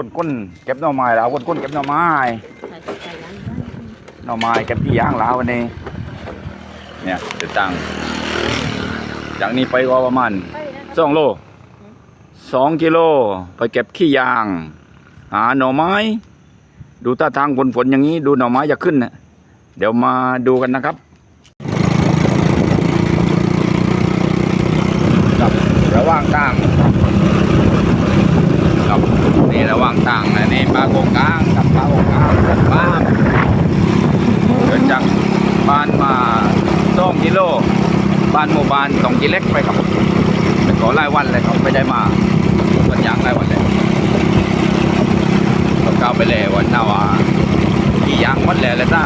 ก้นก้นเก็บหน่อไม้แล้วก้นก้นเก็บหน่อไม้หน่อไม้เก็บที่ยางแล้ววันนี้ เนี่ยจะตังจากนี้ไปก็ประมาณสองโลสองกิโลไปเก็บขี้ยาง หาหน่อไม้ ดูท่าทางฝนฝนอย่างนี้ ดูหน่อไม้จะขึ้นนะเดี๋ยวมาดูกันนะครับรับระหว่างทาง นี่ระหว่างทางนะนี่ปลาโกงก้างกับปลาโกงก้างกับบ้าเดินจากบ้านมาสองกิโลบ้านหมู่บ้านสองกิเล็กไปครับเป็นขอรายวันเลยครับไม่ได้มาวันยางรายวันเลยก็ก้าวไปเลยวันหน้าว่าที่ยางวัดแล้วเลยจ้า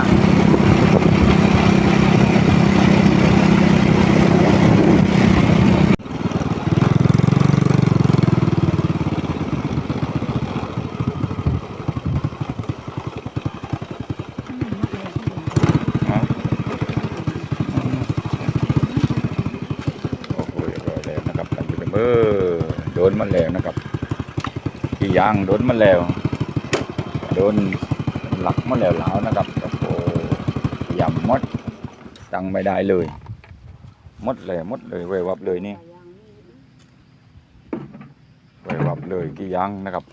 โอ้โหเรียบร้อยแล้วนะครับท่านผู้ชม เออโดนมันแล้วนะครับที่ยางโดนมันแล้วโดนหลักมาแล้วแล้วนะครับโอ้โหยำมดตังไม่ได้เลยมดเลยมดเลยเววับเลยนี่เววับเลยกี่ยางนะครับ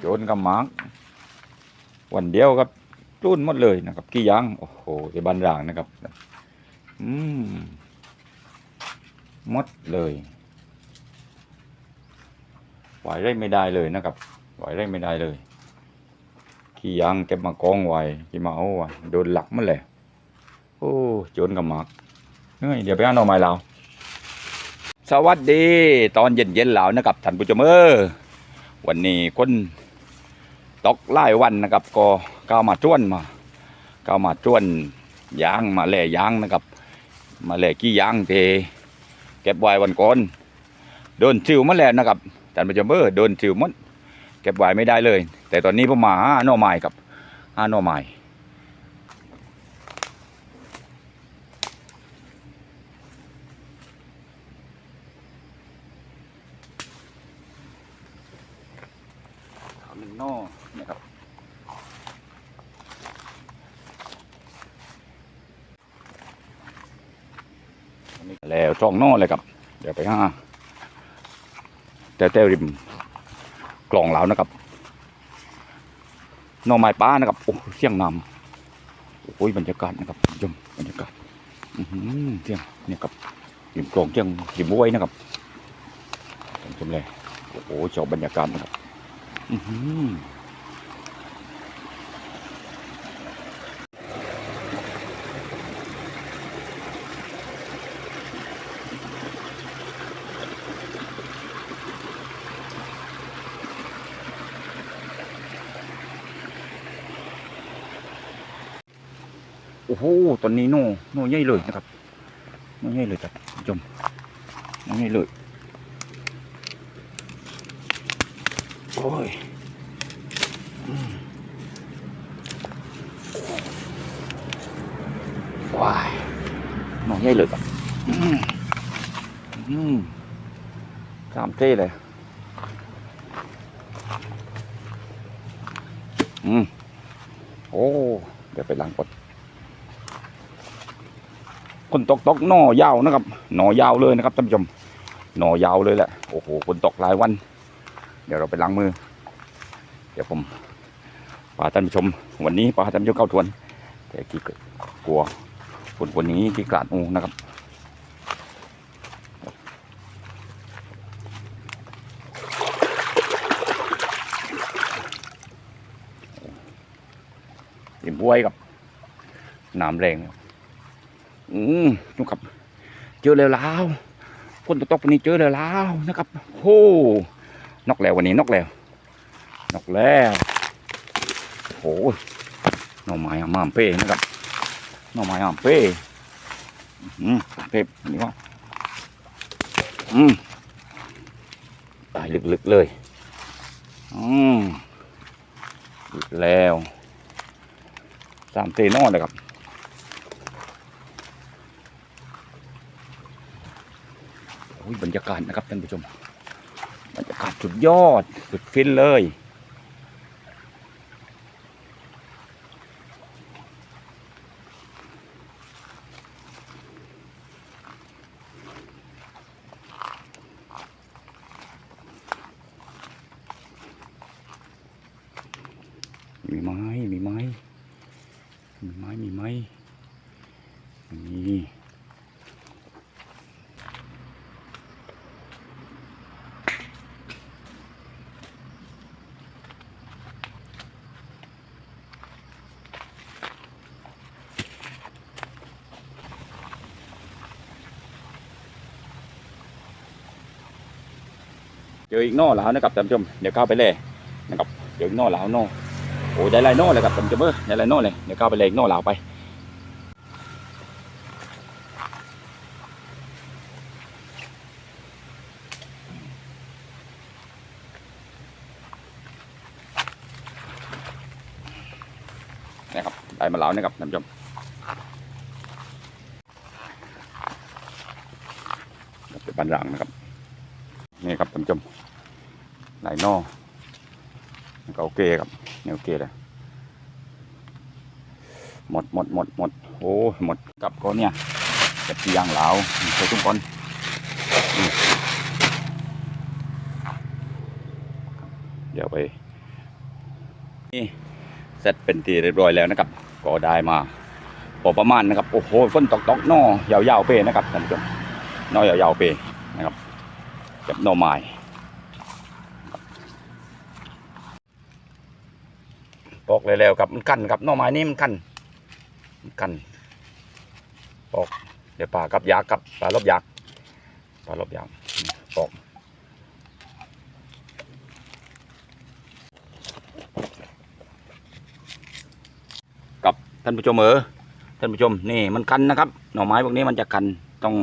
โจนกับหมากวันเดียวครับจุนหมดเลยนะครับกี่ยางโอ้โหที่บ้านรางนะครับ อืมหมดเลยไหวได้ไม่ได้เลยนะครับไหวได้ไม่ได้เลย ขี้ยางเก็บมากองไว้ที่มาเอาไว้โดนหลักมันเลยโอ้โจนกับหมากเฮ้ยเดี๋ยวไปหาน่อไม้เราสวัสดี ตอนเย็นๆแล้วนะครับท่านผู้ชมเออวันนี้คนตกไล่วันนะครับก็ก้าวมาจ้วนมาก้าวมาจ้วนยางมาแล่ยางนะครับ มาแล่ขี้ยางเทเก็บไว้วันก่อนโดนชิวมาแล้วนะครับท่านผู้ชมเออโดนจิวหมดเก็บไว้ไม่ได้เลย แต่ตอนนี้ผมมาหาหน่อไม้กับหาหน่อไม้ขาวหนึ่งหน่อนะครับอันนี้ แล้วจ้องนอเลยครับ เดี๋ยวไปห้าแต่แต่ริมกล่องแล้วนะครับนอไม้ป้านะครับโอ้เสียงน้ำโอ้ยบรรยากาศนะครับชมบรรยากาศอือหือเสียงเนี่ยครับริมกล่องเสียงริมบวยนะครับชมเลยโอ้โหชอบบรรยากาศนะครับ อือ โอ้โหตอนนี้โน่โน่ใหญ่เลยนะครับโน่ใหญ่เลยครับชมโน่ใหญ่เลยโอ้ยว้ายโน่ใหญ่เลยครับอืมอืมสามเท่เลยอืมโอ้เดี๋ยวไปล้างก่อน คนตกตกหน่อยาวนะครับหน่อยาวเลยนะครับท่านผู้ชมหน่อยาวเลยแหละโอ้โหคนตกหลายวัน เดี๋ยวเราไปล้างมือ เดี๋ยวผมพาท่านผู้ชม วันนี้พาท่านผู้ชมเข้าทวน แต่กี่กลัวคนคนนี้ที่กลาดงูนะครับริมห้วยกับน้ำแรง อืมนุกครับ เจอแล้วแล้วคนตกตกวันนี้เจอแล้วแล้วนะครับโอ้นอกแล้ววันนี้นอกแล้วนอกแล้วโอ้โหหน่อไม้อามามเป้นะครับหน่อไม้อามเป้อืมเป้นี่ก็อืมตายลึกๆเลยอืมแล้วสามเตนอนเลยครับ อ้ย บรรยากาศนะครับท่านผู้ชม บรรยากาศสุดยอดสุดฟินเลย มีไม้ มีไม้ มีไม้ มีไม้นี่เจออีกนอแล้วนะครับท่านผู้ชมเดี๋ยวเข้าไปเลยนะครับเจออีกนอแล้วนอโอ้ได้หลายโน่เลยครับผมจะเบอได้หลายโน่เลยเดี๋ยวก้าวไปเลยอีกน่เหลาไปนะครับได้มาแล้วนะครับท่านผู้ชมเป็นบันรังนะครับ นี่ครับท่านผู้ชมหลายน่ก็โอเคครับเนี่ยโอเคเลยหมดหมดหมดหมดโอ้หมดกับก็เนี่ยเก็บที่ยงเหลาใส่ทุกคนนี่เดี๋ยวไปนี่เสร็จเป็นทีเรียบร้อยแล้วนะครับ ก็ได้มาพอประมาณนะครับ โอ้โหฝนตกตกนอยาวๆเปนะครับท่านผู้ชมนอยาวๆเปนะครับ เก็บหน่อไม้ปอกเลยแล้วครับมันกันครับหน่อไม้นี่มันกันมันกันปอกเดี๋ยวปลากับยากับปลาลบยากปลาลบยากปอกกับท่านผู้ชมเออท่านผู้ชมนี่มันคันนะครับ หน่อไม้พวกนี้มันจะคันต้อง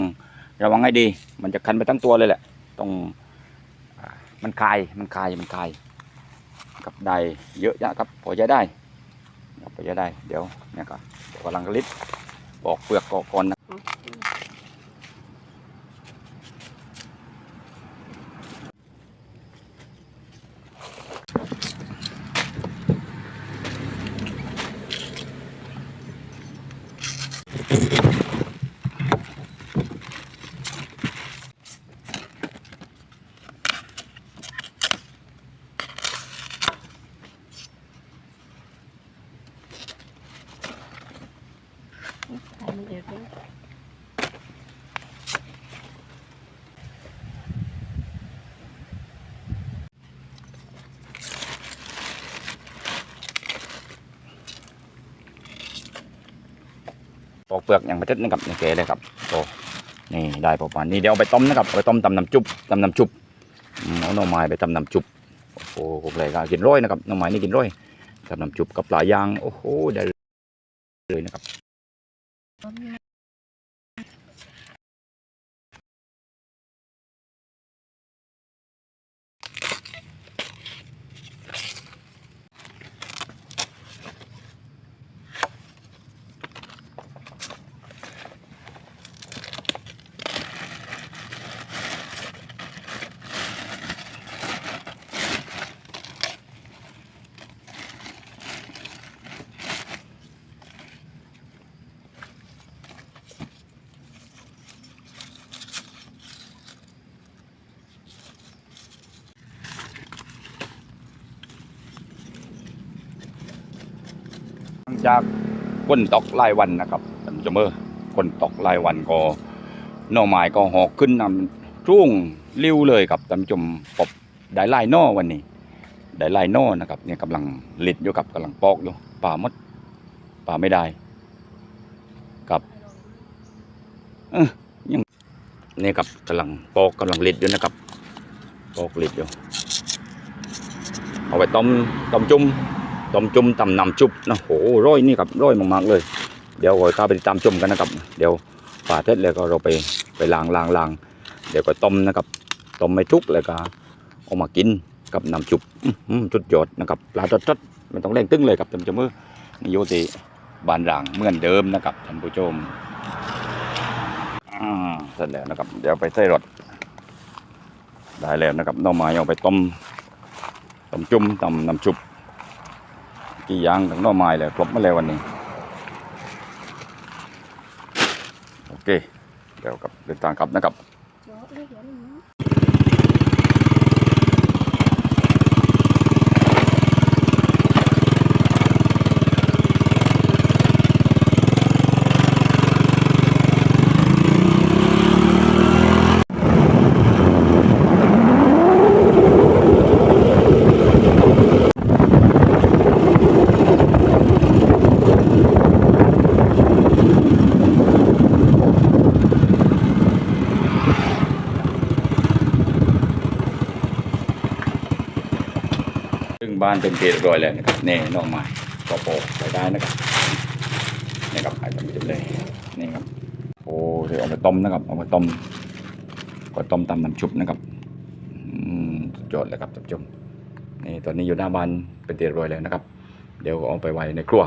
ระวังให้ดี มันจะคันไปทั้งตัวเลยแหละ ต้องมันคายมันคายมันคายกับได้เยอะนะครับพอจะได้พอจะได้เดี๋ยวเนี่ยก็เดี๋ยวกำลังลิดบอกเปลือกก่อนนะ ปอกเปลือกอย่างประเทศนะครับนี่เก๋เลยครับโอ้นี่ได้ประมาณนี้เดี๋ยวเอาไปต้มนะครับไปต้มตำน้ำจุบตำน้ำจุบเอาหน่อไม้ไปตำน้ำจุบโอ้โหผมเลยก็กินร้อยนะครับหน่อไม้นี่กินร้อยตำน้ำจุบกับปลายางโอ้โหได้เลยนะครับ จากฝนตกลายวันนะครับท่านผู้ชมเออฝนตกลายวันก็หน่อไม้ก็หอกขึ้นนำรุ่งริ้วเลยครับท่านผู้ชมปบได้ลายนอวันนี้ ได้ลายนอนะครับเนี่ยกำลังหลิดอยู่กับกำลังปอกอยู่ป่ามดป่าไม่ได้กับเออยังนี่ครับกำลังปอกกำลังหลิดอยู่นะครับปอกหลิดอยู่เอาไปต้มต้มจุ่ม ต้มจุ่มตำนำจุบนะโหร้อยนี่ครับร้อยมากๆเลย เดี๋ยวเราเข้าไปติดตามชมกันนะครับ เดี๋ยวป่าเทศแล้วก็เราไปไปล้างล้างล้างเดี๋ยวก็ต้มนะครับต้มไม่ทุกแล้วก็เอามากินกับน้ำจุบอื้อหือสุดยอดนะครับปลาจดๆไม่ต้องเร่งตึ้งเลยครับท่านผู้ชมมือนี่โยติบานร่างเหมือนเดิมนะครับท่านผู้ชมเสร็จแล้วนะครับ เดี๋ยวไปใส่รถได้แล้วนะครับน่อไม้เอาไปต้มต้มจุ่มตำน้ำชุบ กี่ย่างถังหน่อไม้เลยครบมาแล้ววันนี้ โอเค เดี๋ยวกับเดินทางกลับนะครับ โจ๊กเรียกเดี๋ยวนี้ ซึ่งบ้านเป็นเกเรียบร้อยแล้วนะครับนี่น่อไม่ก็โปะไปได้นะครับนี่ครับอาจจะไม่จำเลยนี่ครับโอ้เดี๋ยวเอาไปต้มนะครับเอาไปต้มก็ต้มตำน้ำชุบนะครับอืมสุดยอดเลยครับท่านผู้ชมนี่ตอนนี้อยู่หน้าบ้านเป็นเตียบร้อยแล้วนะครับ เดี๋ยวเอาไปไว้ในครัว